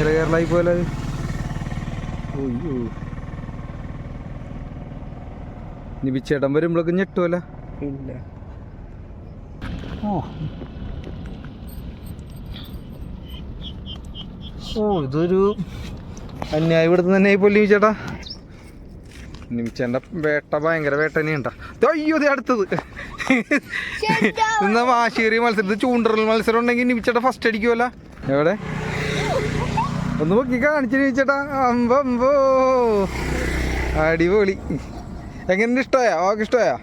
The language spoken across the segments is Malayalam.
ഭയങ്കര കേരളായി പോലെ. ഇനി വിച്ചേട്ടൻ വരുമ്പോഴൊക്കെ ഞെട്ടുമല്ല ഇല്ല. ഓ. ഓ ഇതൊരു അന്യായ ഇവിടുന്ന് തന്നെ പൊല്ലി ചേട്ടാ നിമിച്ചേട്ട വേട്ട ഭയങ്കര വേട്ടനെയുണ്ടാ അയ്യോ ഇത് അടുത്തത്. ഇന്ന് വാശേറിയ മത്സരത്തിൽ ചൂണ്ടറൽ മത്സരം ഉണ്ടെങ്കിൽ നിമിച്ചേട്ട ഫസ്റ്റ് അടിക്കുമല്ല എവിടെ? ഒന്ന് പൊക്കി കാണിച്ചു ചേട്ടാ അമ്പോ അടിപൊളി. എങ്ങനെ ഇഷ്ടമായോ ഓക്കെ ഇഷ്ടമായോ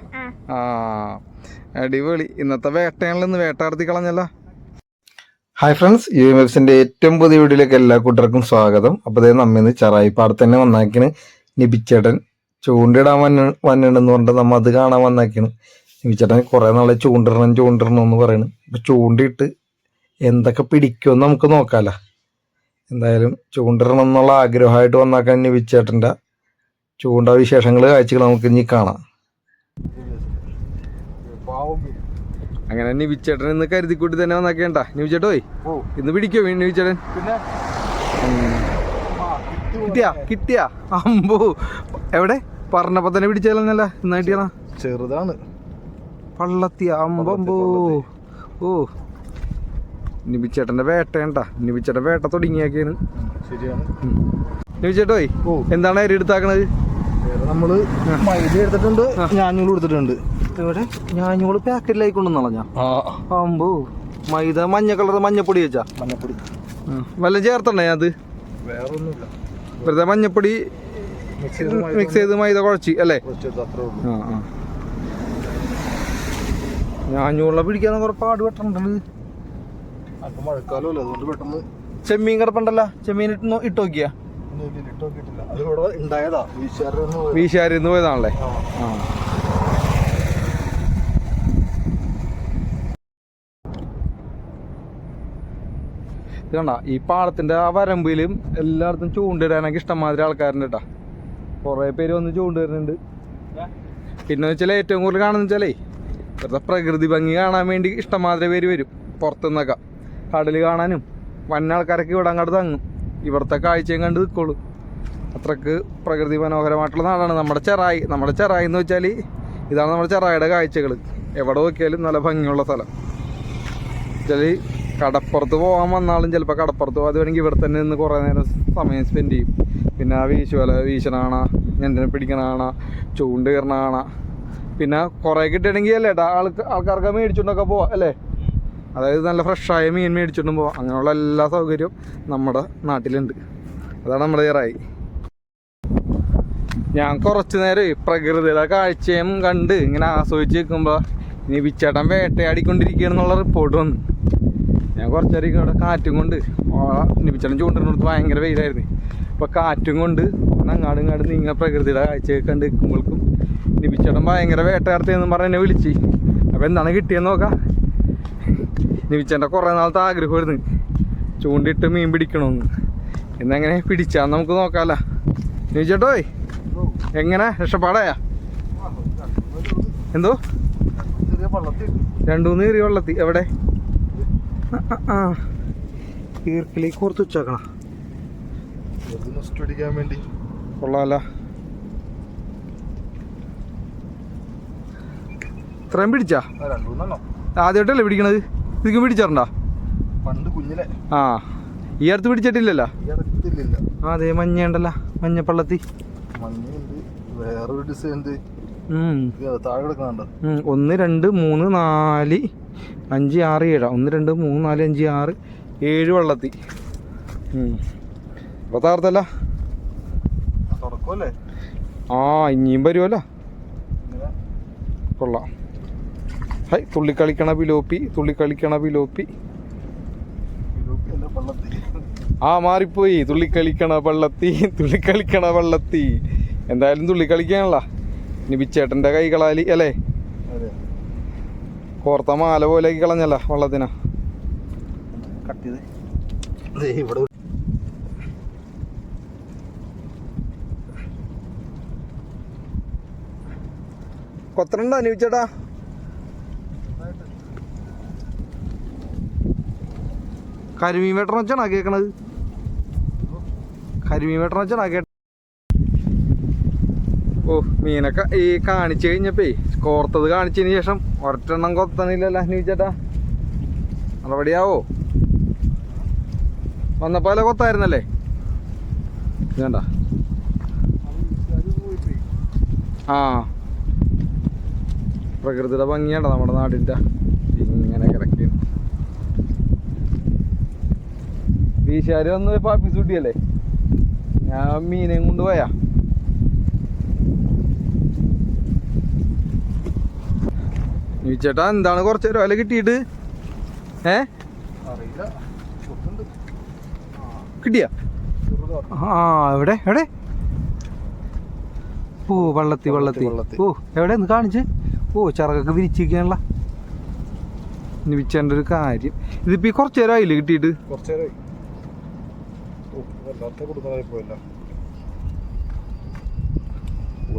ആ. അടിപൊളി. ഇന്നത്തെ വേട്ടയാണല്ലോ ഇന്ന് വേട്ട കളഞ്ഞല്ലോ. കളഞ്ഞല്ല ഹായ് ഫ്രണ്ട്സ് യു എം എഫ്സിന്റെ ഏറ്റവും പുതിയ വീഡിയോയിലേക്ക് എല്ലാ കൂട്ടർക്കും സ്വാഗതം. അപ്പോൾ അതേ നമ്മിന്ന് ചെറായി പാടത്ത് തന്നെ വന്നാക്കിന് നിബിച്ചേട്ടൻ ചൂണ്ടിടാൻ വന്ന വന്നിട്ടെന്ന് പറഞ്ഞിട്ട് നമ്മ അത് കാണാൻ വന്നാക്കിന് നിബിച്ചേട്ടൻ കുറെ നാളെ ചൂണ്ടിടണം ചൂണ്ടിടണം എന്ന് പറയുന്നു അപ്പൊ ചൂണ്ടിയിട്ട് എന്തൊക്കെ പിടിക്കുമെന്ന് നമുക്ക് നോക്കാലോ. എന്തായാലും ചൂണ്ടിടണം എന്നുള്ള ആഗ്രഹമായിട്ട് വന്നാക്കാൻ ഇനി വിച്ചേട്ടന്റെ. ചൂണ്ട വിശേഷങ്ങൾ കാഴ്ചകൾ നമുക്ക് ഇനി കാണാം. അങ്ങനെ നിവിച്ചേട്ടൻ ഇന്ന് കരുതിക്കൂട്ടി തന്നെ വന്നാക്കേണ്ട. നിവിച്ചേട്ടോ ഓ. ഇന്ന് പിടിക്കോ നിവിച്ചേട്ടൻ പിന്നെ? കിട്ടിയാ കിട്ടിയാ. അമ്പോ. എവിടെ? പറഞ്ഞപ്പോ തന്നെ പിടിച്ചാലല്ല എന്നാ കിട്ടിയാ ചെറുതാണ്. പള്ളത്തിയ അമ്പമ്പോ. ഓ. നിബിച്ചേട്ടന്റെ വേട്ടയണ്ട നിബിച്ചേട്ടൻ വേട്ട തുടങ്ങിയാക്കിയാണ് ശരിയാണ്. നിബിച്ചേട്ടോയ് എന്താണ് അരി എടുത്താക്കണത്? നമ്മൾ മൈദ എടുത്തിട്ടുണ്ട് ഞാഞ്ഞൂൾ എടുത്തിട്ടുണ്ട് ഇവിടെ ഞാഞ്ഞൂൾ പാക്കറ്റിലായി കൊണ്ടുവന്നോളാം ഞാൻ ആ. അമ്പോ മൈദ മഞ്ഞ കളർ മഞ്ഞപ്പൊടി വെച്ചാ. മഞ്ഞപ്പൊടി. വല്ലതും ചേർത്തണ്ടേ അത്? വേറൊന്നുമില്ല. വെറുതെ മഞ്ഞപ്പൊടി മിക്സ് ചെയ്ത് മൈദ കുഴച്ച് അല്ലേ? ഞാഞ്ഞൂള്ള പിടിക്കാൻ കുറെ പാട് പെട്ടുണ്ട് അപ്പൊ മഴക്കാലമല്ലേ അതുകൊണ്ട് പെട്ടെന്ന് ചെമ്മീൻ കിടപ്പുണ്ടല്ലോ. ചെമ്മീൻ ഇട്ട് ഇട്ട് നോക്കിയാ? വീശാരിന്ന് പോയതാണല്ലേ? ആ. ആ. ഇത് കണ്ട ഈ പാടത്തിന്റെ ആ വരമ്പിലും എല്ലായിടത്തും ചൂണ്ടിടാനൊക്കെ ഇഷ്ടംമാതിരി ആൾക്കാരുണ്ട് കേട്ടാ. കുറേ പേര് വന്ന് ചൂണ്ടിടുന്നുണ്ട്. പിന്നെ വെച്ചാൽ ഏറ്റവും കൂടുതൽ കാണുന്ന വെച്ചാലേ ഇവിടുത്തെ പ്രകൃതി ഭംഗി കാണാൻ വേണ്ടി ഇഷ്ടംമാതിരി പേര് വരും പുറത്തുനിന്നൊക്കെ. കടൽ കാണാനും വന്ന ആൾക്കാരൊക്കെ ഇവിടെ അങ്ങോട്ട് തങ്ങും. ഇവിടുത്തെ കാഴ്ചയും കണ്ട് നിൽക്കുള്ളൂ. അത്രയ്ക്ക് പ്രകൃതി മനോഹരമായിട്ടുള്ള നാടാണ് നമ്മുടെ ചെറായി. നമ്മുടെ ചെറായി എന്ന് വെച്ചാൽ ഇതാണ് നമ്മുടെ ചെറായിയുടെ കാഴ്ചകൾ എവിടെ നോക്കിയാലും നല്ല ഭംഗിയുള്ള സ്ഥലം. വെച്ചാൽ കടപ്പുറത്ത് പോകാൻ വന്നാലും ചിലപ്പോൾ കടപ്പുറത്ത് പോകാതെ വേണമെങ്കിൽ ഇവിടെ തന്നെ നിന്ന് കുറേ നേരം സമയം സ്പെൻഡ് ചെയ്യും. പിന്നെ ആ വീശുവല വീശണാണ ഞണ്ടിനെ പിടിക്കണാണ ചൂണ്ട് കയറണാണ പിന്നെ കുറേ കിട്ടണമെങ്കിൽ അല്ലേ ടാ ആൾക്ക് ആൾക്കാർക്ക് മേടിച്ചുകൊണ്ടൊക്കെ പോവാം അല്ലേ? അതായത് നല്ല ഫ്രഷായ മീൻ മേടിച്ചിട്ടും പോവാം. അങ്ങനെയുള്ള എല്ലാ സൗകര്യവും നമ്മുടെ നാട്ടിലുണ്ട്. അതാണ് നമ്മുടെ ഇറായി ഞാൻ കുറച്ച് നേരം പ്രകൃതിയുടെ കാഴ്ചയും കണ്ട് ഇങ്ങനെ ആസ്വദിച്ച് നിൽക്കുമ്പോൾ ഇനി വിച്ചേട്ടൻ വേട്ടയാടിക്കൊണ്ടിരിക്കുകയാണെന്നുള്ള റിപ്പോർട്ട് വന്നു. ഞാൻ കുറച്ചേരം ഇവിടെ കാറ്റും കൊണ്ട് നിപ്പിച്ചേട്ടൻ ചൂണ്ടിനടുത്ത് ഭയങ്കര വെയിലായിരുന്നു. അപ്പോൾ കാറ്റും കൊണ്ട് അങ്ങാടും ഇങ്ങാടും നീങ്ങ പ്രകൃതിയുടെ കാഴ്ചയൊക്കെ കണ്ട് നിൽക്കുമ്പോഴേക്കും നിപ്പിച്ചേട്ടൻ ഭയങ്കര വേട്ടയാടത്തേന്നും പറഞ്ഞ് എന്നെ വിളിച്ച്. അപ്പോൾ എന്താണ് കിട്ടിയെന്ന് നോക്കാം. നിബിച്ചേട്ടന്റെ കുറേ നാളത്തെ ആഗ്രഹമായിരുന്നു. ചൂണ്ടിട്ട് മീൻ പിടിക്കണമെന്ന്. എന്നെങ്ങനെ പിടിച്ചാൽ നമുക്ക് നോക്കാമല്ലോ നിവിച്ചേട്ടോ എങ്ങനെ? രക്ഷപ്പാടായാ? എന്തോ? രണ്ടു മൂന്ന് ചെറിയ വെള്ളത്തി. എവിടെ? ആ ഈർക്കിലി കോർത്ത് വെച്ചേക്കണം വേണ്ടി കൊള്ളാമല്ല ഇത്രയും പിടിച്ചാ? ആദ്യമായിട്ടല്ലേ പിടിക്കണത്? ഇതിക്കും പിടിച്ചറണ്ടാ? പണ്ട് കുഞ്ഞിലെ. ആ. ഈ അടുത്ത് പിടിച്ചിട്ടില്ലല്ലോ? ആ അതെ മഞ്ഞ ഉണ്ടല്ലോ മഞ്ഞപ്പള്ളത്തി വേറൊരു ഡിസൈൻ. ഒന്ന് രണ്ട് മൂന്ന് നാല് അഞ്ച് ആറ് ഏഴാ. ഒന്ന് രണ്ട് മൂന്ന് നാല് അഞ്ച് ആറ് ഏഴ് വള്ളത്തി. അപ്പൊ താർത്തല്ല ആ ഇനിയും വരുമല്ലോ കൊള്ളാം. ഹൈ തുള്ളിക്കളിക്കണ വിലോപ്പി തുള്ളിക്കളിക്കണ വിലോപ്പി. ആ മാറിപ്പോയി. തുള്ളിക്കളിക്കണ വള്ളത്തി തുള്ളിക്കളിക്കണ വള്ളത്തി. എന്തായാലും തുള്ളിക്കളിക്കാനുള്ള. ഇനി ബിച്ചേട്ടന്റെ കൈകളാലി അല്ലേ? കോർത്ത മാല പോലെ കളഞ്ഞല്ല വള്ളത്തിനാ. ഇവിടെ കൊത്തനുണ്ടോ അനുവിച്ചേട്ടാ കരിമീൻ വെട്ടണം വെച്ചാണോ കേക്കണത്? കരിമീൻ വെട്ടണ വെച്ചാണോ കേട്ട ഓ മീനൊക്കെ ഈ കാണിച്ചു കഴിഞ്ഞപ്പേ കോർത്തത് കാണിച്ചതിന് ശേഷം ഒരറ്റെണ്ണം കൊത്തണില്ലല്ലോ നീ ചേട്ടാ. നടപടിയാവോ? വന്നപ്പോ അല്ല കൊത്തായിരുന്നല്ലേ? വേണ്ട ആ. പ്രകൃതിയുടെ ഭംഗിയാണ്ട നമ്മുടെ നാടിന്റെ ഇങ്ങനെ കിടക്കുന്നു വീശാര് വന്ന് പാപ്പി ചൂട്ടിയല്ലേ ഞാൻ മീനെയും കൊണ്ട് പോയാ. ചേട്ടാ എന്താണ് കുറച്ച് നേരം വില കിട്ടിയിട്ട്? ഏ. കിട്ടിയ. ആ എവിടെ? എവിടെ? ഓ വള്ളത്തി വള്ളത്തി. ഓ എവിടെ? ഒന്ന് കാണിച്ച്. ഓ ചിറകൊക്കെ വിരിച്ചിരിക്കാനുള്ള. ഇനി ഒരു കാര്യം. ഇതിപ്പോ ഈ കുറച്ച് നേരം ആയില്ലേ കിട്ടിയിട്ട്? കുറച്ചു നേരമായി.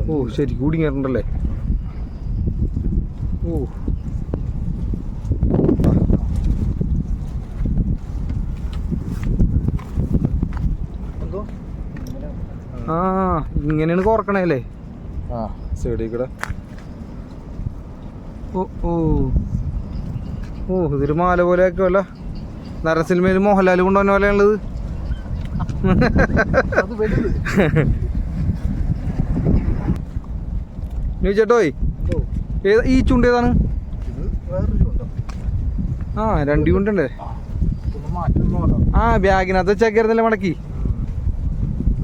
ഓ, ശരി കൂടി പോയല്ലോ. ഓ. ശരി? ആ ഇങ്ങനെയാണ് കോർക്കണേ അല്ലേ ആ സൈഡിൽ കൂടെ ഓ ഓ. ഓ ഇതൊരു മാല പോലെ അല്ല. നരസിനിമയിൽ മോഹൻലാൽ കൊണ്ടുവന്ന പോലെയുള്ളത് അത് വലുത് നീ ചേട്ടോയ് ഏതാ ഈ ചുണ്ട് ഏതാണ്? ആ രണ്ട് മാറ്റുന്നോലോ ആ ബാഗിനകത്ത് വെച്ചേക്കായിരുന്നല്ലേ മടക്കി?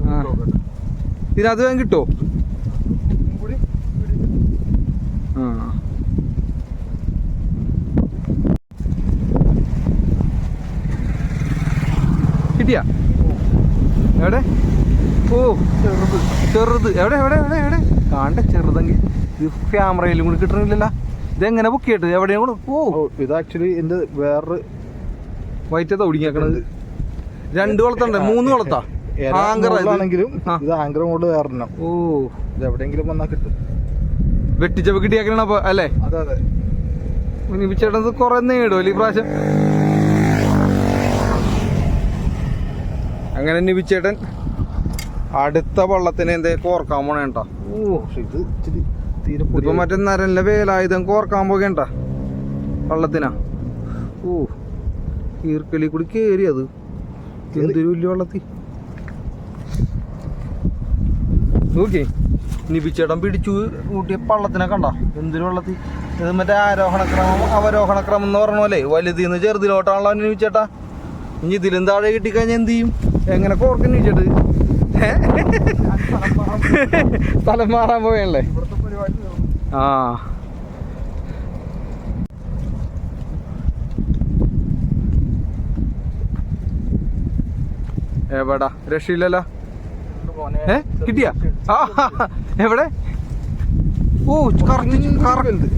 ആ. ഇതിനകത്ത് വേഗം കിട്ടോ കൂടി ആ കിട്ടിയ എവിടെ? ഓ ചെറുത്. ചെറുത്. എവിടെ എവിടെ എവിടെ എവിടെ? കാണ്ട ചെറുതെങ്കിൽ ഇത് ക്യാമറയിലും കൂടി കിട്ടണില്ലല്ലോ. ഇതെങ്ങനെ ബുക്ക് ചെയ്തിട്ട് എവിടെയും കൂടെ. ഓ. ഇത് ആക്ച്വലി എന്റെ വേറൊരു വൈറ്റത്താ ഓടിക്കണത് രണ്ട് കൊളത്തുണ്ട് മൂന്ന് കൊളത്താ ആങ്കർ ഇത്. ആങ്കർ മോഡ് വേറെ ഓ. ഇത് എവിടെയെങ്കിലും വന്നാൽ കിട്ടും. വെട്ടിച്ചപ്പ് കിട്ടിയാക്കണ അപ്പൊ അല്ലേ? അതെ അതെ. ഇനി ചേട്ടൻ കൊറേ നേടുമല്ലോ ഈ പ്രാവശ്യം? അങ്ങനെ നിബിച്ചേട്ടൻ അടുത്ത വള്ളത്തിന് എന്തേ കോർക്കാൻ തീരെ ഇപ്പൊ മറ്റേ നരല്ല വേലായുധം കോർക്കാൻ പോകേണ്ട വള്ളത്തിനാ. ഓ ഈർക്കലി കൂടി കേറി അത്. എന്തൊരു വലിയ വള്ളത്തി. നോക്കി നിബിച്ചേട്ടൻ പിടിച്ചു കൂട്ടിയ പള്ളത്തിനെ കണ്ട? എന്തൊരു വള്ളത്തി. ഇത് മറ്റേ ആരോഹണക്രമം അവരോഹണക്രമം എന്ന് പറഞ്ഞ പോലെ വലുതിന്ന് ചെറുതിലോട്ടാണല്ലോ നിബിച്ചേട്ടാ ഇനി ഇതിലും താഴെ കിട്ടിക്കഴിഞ്ഞാൽ എന്ത് ചെയ്യും? എങ്ങനെ കോർക്കും നിബിച്ചേട്ട് സ്ഥലം മാറാൻ പോയല്ലേ? ഇവിടുത്തെ ആ. എവിടാ? രക്ഷയില്ലല്ലോ. ഏ? കിട്ടിയ? ആ എവിടെ? ഓ കറക്റ്റ്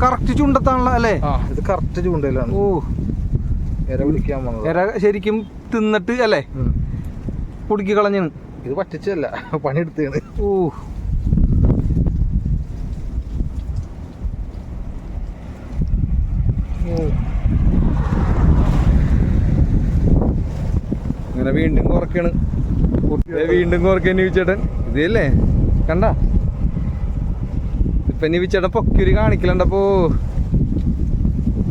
കറക്റ്റ് ചൂണ്ടത്താണല്ലോ അല്ലേ? ഇത് കറക്റ്റ് ചൂണ്ടയിലാണ്. ഓ. ഇര പിടിക്കാൻ എര ശരിക്കും തിന്നിട്ട് അല്ലേ? കുടുക്കി കളഞ്ഞു ഇത് പറ്റിച്ചല്ല പണിയെടുത്താണ് ഓ അങ്ങനെ വീണ്ടും കുറക്കാണ് വീണ്ടും കുറയ്ക്കാൻ നിവിച്ചേട്ടൻ. ഇതല്ലേ കണ്ട? ഇപ്പൊ നിവിച്ചേട്ടൻ പൊക്കിരി കാണിക്കലുണ്ടപ്പോ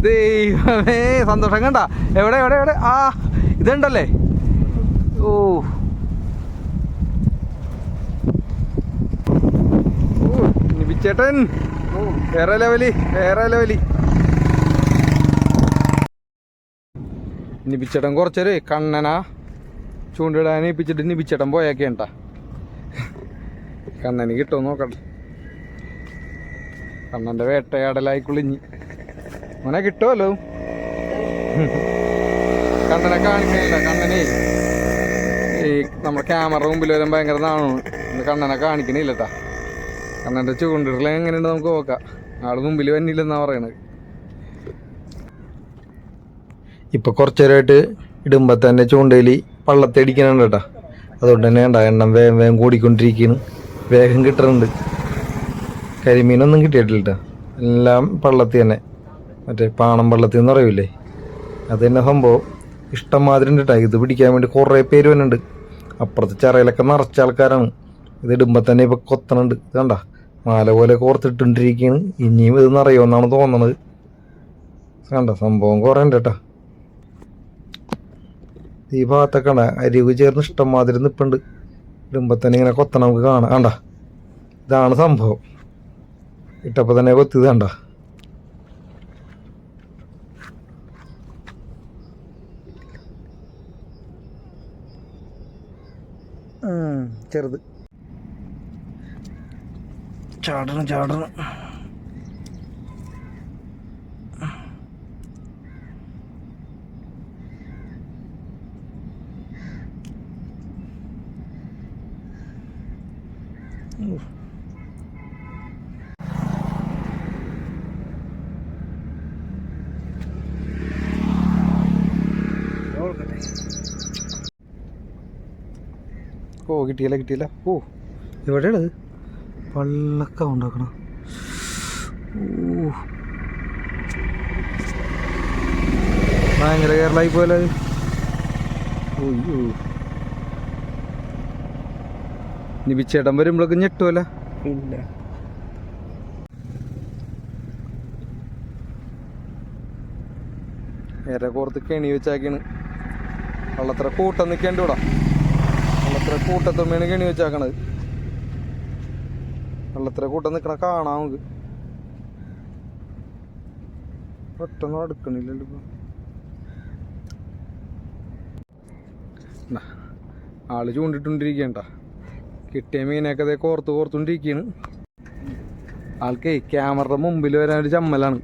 ദൈവമേ സന്തോഷം കണ്ട? എവിടെ എവിടെ എവിടെ? ആ. ഇതുണ്ടല്ലേ? ഓ. നിവിച്ചേട്ടൻ വേറെ ലെവലി വേറെ ലെവലി. നിബിച്ചേട്ടൻ കുറച്ചൊരു കണ്ണന. ചൂണ്ടിടാൻ ഏൽപ്പിച്ചിട്ട് നിബിച്ചേട്ടൻ പോയാക്കേണ്ട കണ്ണന് കിട്ടുമോ നോക്കട്ടെ കണ്ണന്റെ വേട്ടയാടലായി കുളിഞ്ഞ്. അങ്ങനെ കിട്ടുമല്ലോ കണ്ണനെ കാണിക്കണില്ല. കണ്ണനെ ഈ നമ്മുടെ ക്യാമറ മുമ്പിൽ വരാൻ ഭയങ്കര ഇന്ന് കണ്ണനെ കാണിക്കണില്ല കേട്ടാ കണ്ണന്റെ ചൂണ്ടിട്ടില്ല എങ്ങനെയുണ്ട് നമുക്ക് നോക്കാം. ആൾ മുമ്പിൽ വന്നില്ലെന്നാണ് പറയണത്. ഇപ്പൊ കുറച്ചു നേരമായിട്ട് ഇടുമ്പോ തന്നെ ചൂണ്ടയിൽ പള്ളത്തടിക്കണുണ്ട് കേട്ടാ അതുകൊണ്ട് തന്നെ വേണ്ട എണ്ണം വേഗം വേഗം കൂടിക്കൊണ്ടിരിക്കുന്നു വേഗം കിട്ടുന്നുണ്ട് കരിമീനൊന്നും കിട്ടിയിട്ടില്ല ട്ടാ. എല്ലാം പള്ളത്തി തന്നെ. മറ്റേ പാണം പള്ളത്തി എന്ന് പറയൂലേ? അത് തന്നെ സംഭവം. ഇഷ്ടം മാതിരി ഉണ്ട്. ഇത് പിടിക്കാൻ വേണ്ടി കുറേ പേര് വരുന്നുണ്ട്. അപ്പുറത്തെ ചിറയിലൊക്കെ നിറച്ച ആൾക്കാരാണ്. ഇത് ഇടുമ്പോൾ തന്നെ ഇപ്പൊ കൊത്തണുണ്ട്. കണ്ട? മാല പോലെ കോർത്തിട്ടുണ്ടിരിക്കുകയാണ് ഇനിയും ഇത് നിറയുമെന്നാണ് തോന്നണത്. കണ്ട? സംഭവം കുറേ ഉണ്ട് കേട്ടാ ഈ ഭാഗത്തൊക്കെ കണ്ട? അരിവ് ചേർന്ന് ഇഷ്ടംമാതിരി നിപ്പുണ്ട്. ഇടുമ്പോൾ തന്നെ ഇങ്ങനെ കൊത്തണം നമുക്ക് കാണാം. കണ്ട? ഇതാണ് സംഭവം. ഇട്ടപ്പോൾ തന്നെ കൊത്തിയത് കണ്ട? ചെറുത്. ചാടണം ചാടണം. ഓ കിട്ടിയില്ല കിട്ടിയില്ല. ഓ എവിടെയാണ് പള്ളക്ക ഉണ്ടാക്കണം ഓ ഭയങ്കര കേരളായി പോലെ ഓയ്യോ ഇനി ബിച്ചേട്ടൻ വരുമ്പോഴൊക്കെ ഞെട്ടുമല്ല ഇല്ല. നേരെ കോർത്ത് കെണി വെച്ചാക്കിയാണ്. വള്ളത്ര കൂട്ടം നിൽക്കേണ്ടി വിടാം വള്ളത്ര കൂട്ടത്തുമ്മയാണ് കെണി വെച്ചാക്കണത്. നമ്മളത്ര കൂട്ടം നിൽക്കണ കാണാം നമുക്ക്. പെട്ടെന്ന് അടുക്കണില്ലല്ലോ ആൾ ചൂണ്ടിട്ടുണ്ടിരിക്കണ്ട കിട്ടിയ മീനൊക്കെ അതേ കോർത്ത് കോർത്തുകൊണ്ടിരിക്കുകയാണ് ആൾക്കേ ക്യാമറയുടെ മുമ്പിൽ വരാൻ ഒരു ചമ്മലാണ്.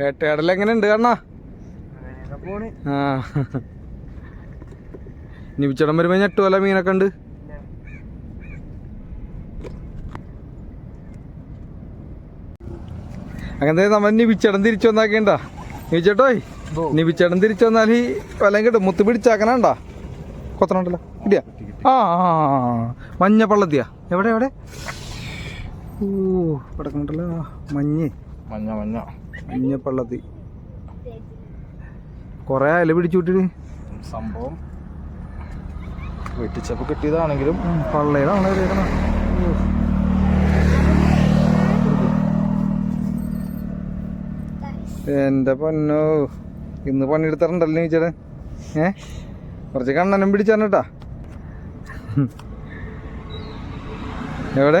വേട്ടയാടൽ എങ്ങനെയുണ്ട് കണ്ണാ? പോണ്. ആ. നിമിച്ചടം വരുമ്പോ ഞെട്ടുമല്ല മീനൊക്കെ ഉണ്ട്? അങ്ങനെ നമ്മൾ നിബിച്ചടം തിരിച്ചു വന്നാക്കേണ്ട? നിബിച്ചേട്ടോയ് നിബിച്ചടം തിരിച്ചു വന്നാൽ ഈ വല്ലതും കിട്ടും. മുത്ത് പിടിച്ചാക്കണണ്ടാ കൊത്തണുണ്ടല്ലോ. കിട്ടിയാ ആ ആ. മഞ്ഞ പള്ളത്തിയാ. എവിടെ എവിടെ? ഓ കിടക്കണുണ്ടല്ലോ മഞ്ഞ്. മഞ്ഞ മഞ്ഞ. മഞ്ഞ പള്ളത്തി കൊറേ അല പിടിച്ചു വിട്ടിട്ട് സംഭവം വെട്ടിച്ചപ്പ് കിട്ടിയതാണെങ്കിലും പള്ളയിലാണ് ഇതേക്കണ. ഓ. എന്റെ പൊന്നോ ഇന്ന് പണിയെടുത്തിട്ടുണ്ടല്ലോ ചേട്ടൻ? ഏ? കുറച്ച് കണ്ണനും കേട്ടാ എവിടെ?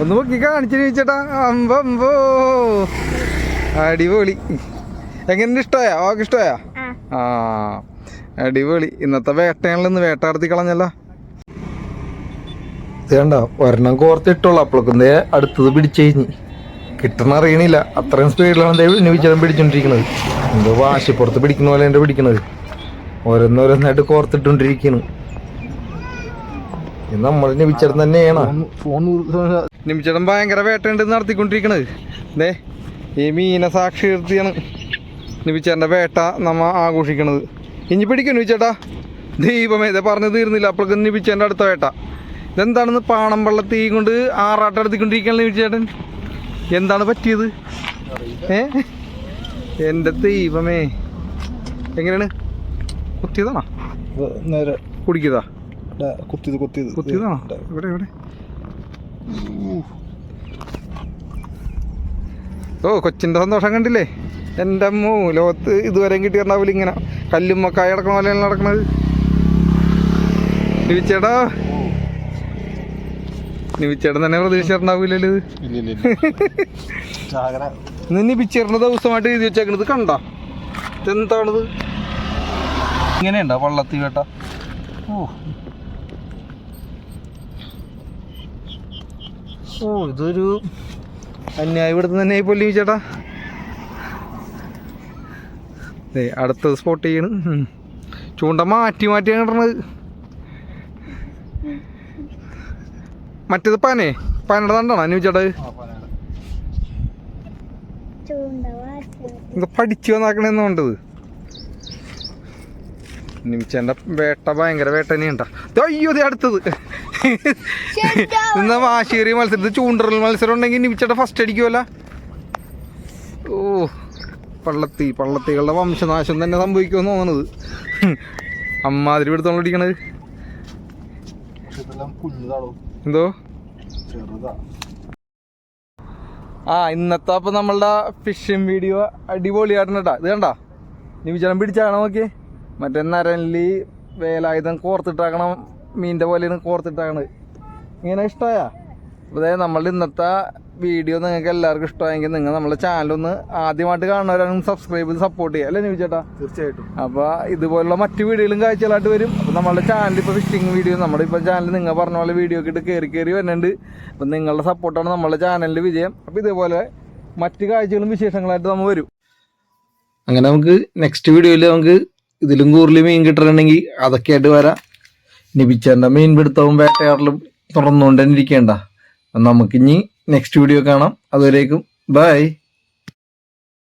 ഒന്ന് പൊക്കി കാണിച്ചു ചോദിച്ചേട്ടാ അമ്പോ അമ്പോ അടിപൊളി. എങ്ങനെ ഇഷ്ടമായാ ഓക്കെ ഇഷ്ടമായാ ആ. അടിപൊളി. ഇന്നത്തെ വേട്ടയാണല്ലോ ഇന്ന്. വേട്ട നടത്തി കളഞ്ഞല്ല. വേണ്ട ഒരെണ്ണം കോർത്തിട്ടുള്ളൂ. അപ്പോഴേക്കും അടുത്തത് പിടിച്ചു കഴിഞ്ഞ്. കിട്ടണ അറിയണില്ല. അത്രയും സ്പീഡിലാണ് വിചാരം പിടിച്ചോണ്ടിരിക്കണത്. എന്തോ വാശിപ്പുറത്ത് പിടിക്കുന്ന പോലെ എന്റെ പിടിക്കണത്. ഓരോന്നോരോന്നായിട്ട് കോർത്തിട്ടുകൊണ്ടിരിക്കുന്നു നമ്മൾ നിമിച്ചടം തന്നെയാണ്. ഫോൺ നിമിച്ചടം ഭയങ്കര വേട്ടയുണ്ട് നടത്തിക്കൊണ്ടിരിക്കണത്. ദേ ഈ മീനെ സാക്ഷി നിർത്തിയാണ് നിമിച്ചേട്ടന്റെ വേട്ട നമ്മ ആഘോഷിക്കണത്. ഇനി പിടിക്കും നിമിച്ചേട്ടാ? ദൈവമേ ഇതേ പറഞ്ഞു തീർന്നില്ല. അപ്പോഴേക്കും നിമിച്ചേന്റെ അടുത്ത വേട്ട. ഇതെന്താണെന്ന് പാണം തീ കൊണ്ട് ആറാട്ടം എടുത്തിക്കൊണ്ടിരിക്കണം നിമിച്ചേട്ടൻ. എന്താണ് പറ്റിയത്? ഏ? എന്റെ ദൈവമേ. എങ്ങനെയാണ്? കുത്തിയതാണോ? നേരെ കുടിക്കതാ കുത്തിയത് കുത്തിയത്. കുത്തിയതാണോ? ഇവിടെ ഇവിടെ. ഓ കൊച്ചിന്റെ സന്തോഷം കണ്ടില്ലേ? എന്റെ അമ്മ ലോകത്ത് ഇതുവരെ കിട്ടിയിട്ടുണ്ടാവില്ല ഇങ്ങനെ. കല്ലുമ്മക്കായ നടക്കണ പോലെയാണ് നടക്കണത്. നിവിച്ചേടാ നിവിച്ചേടൻ തന്നെ പ്രതീക്ഷിച്ചിട്ടുണ്ടാവില്ലല്ലോ ഇത്. നിവിച്ചേറിന്റെ ദിവസമായിട്ട് എഴുതി വെച്ചേക്കണത് കണ്ട? ഇതെന്താണത്? ഇങ്ങനെയുണ്ടോ വള്ളത്തി വേട്ട ഓ. ഓ ഇതൊരു അന്യായ ഇവിടുന്ന് തന്നെ പൊല്ലി ചേട്ടാ. അടുത്ത അടുത്തത് സ്പോട്ട് ചെയ്യണ് ചൂണ്ട മാറ്റി മാറ്റിയാണ് കിടണത് മറ്റേത് പനേ? പനയുടെ തണ്ടാണ് അനു ചേട്ടാ? ഇത് പഠിച്ചു വന്നാക്കണെന്ന് വേണ്ടത്. നിമിച്ചേന്റെ വേട്ട ഭയങ്കര വേട്ട തന്നെയുണ്ട. അയ്യോ ദേ അടുത്തത്. ഇന്ന് വാശേറിയ മത്സരത്തിൽ ചൂണ്ടറൽ മത്സരം ഉണ്ടെങ്കിൽ നിമിച്ചേട്ട ഫസ്റ്റ് അടിക്കുമല്ല ഓ പള്ളത്തി പള്ളത്തികളുടെ വംശനാശം തന്നെ സംഭവിക്കുമെന്ന് തോന്നുന്നത് അമ്മാതിരി പിടുത്തോളം അടിക്കണത് എന്തോ? ആ ഇന്നത്തെ അപ്പൊ നമ്മളുടെ ഫിഷിംഗ് വീഡിയോ അടിപൊളിയായിട്ടുണ്ട് കേട്ടാ ഇത് കണ്ടാ? നിമിച്ചേട്ടൻ പിടിച്ചാണോ നോക്കിയേ? മറ്റേ നരലി വേലായുധം കോർത്തിട്ടാക്കണം മീന്റെ പോലെയാണ് കോർത്തിട്ടാക്കണത്. ഇങ്ങനെ ഇഷ്ടമായാ അതായത് നമ്മളുടെ ഇന്നത്തെ വീഡിയോ നിങ്ങൾക്ക് എല്ലാവർക്കും ഇഷ്ടമായെങ്കിൽ നിങ്ങൾ നമ്മളെ ചാനലൊന്ന് ആദ്യമായിട്ട് കാണുന്നവരാണെങ്കിൽ സബ്സ്ക്രൈബ് ചെയ്ത് സപ്പോർട്ട് ചെയ്യുക. അല്ലേ ചേട്ടാ? തീർച്ചയായിട്ടും. അപ്പോൾ ഇതുപോലുള്ള മറ്റു വീഡിയോകളും കാഴ്ചകളായിട്ട് വരും. അപ്പോൾ നമ്മുടെ ചാനൽ ഇപ്പോൾ ഫിഷിംഗ് വീഡിയോ നമ്മുടെ ഇപ്പോൾ ചാനൽ നിങ്ങൾ പറഞ്ഞ പോലെ വീഡിയോ ഒക്കെ ഇട്ട് കയറി കയറി വരുന്നുണ്ട്. അപ്പം നിങ്ങളുടെ സപ്പോർട്ടാണ് നമ്മുടെ ചാനലിന്റെ വിജയം. അപ്പോൾ ഇതേപോലെ മറ്റു കാഴ്ചകളും വിശേഷങ്ങളായിട്ട് നമ്മൾ വരും. അങ്ങനെ നമുക്ക് നെക്സ്റ്റ് വീഡിയോയിൽ നമുക്ക് ഇതിലും കൂടുതൽ മീൻ കിട്ടണമെങ്കിൽ അതൊക്കെ ആയിട്ട് വരാം. നിബിച്ചേന്റെ മീൻ പിടുത്തവും വേട്ടയാടലും തുറന്നുകൊണ്ട് തന്നെ ഇരിക്കേണ്ട നമുക്കിനി നെക്സ്റ്റ് വീഡിയോ കാണാം. അതുവരേക്കും ബൈ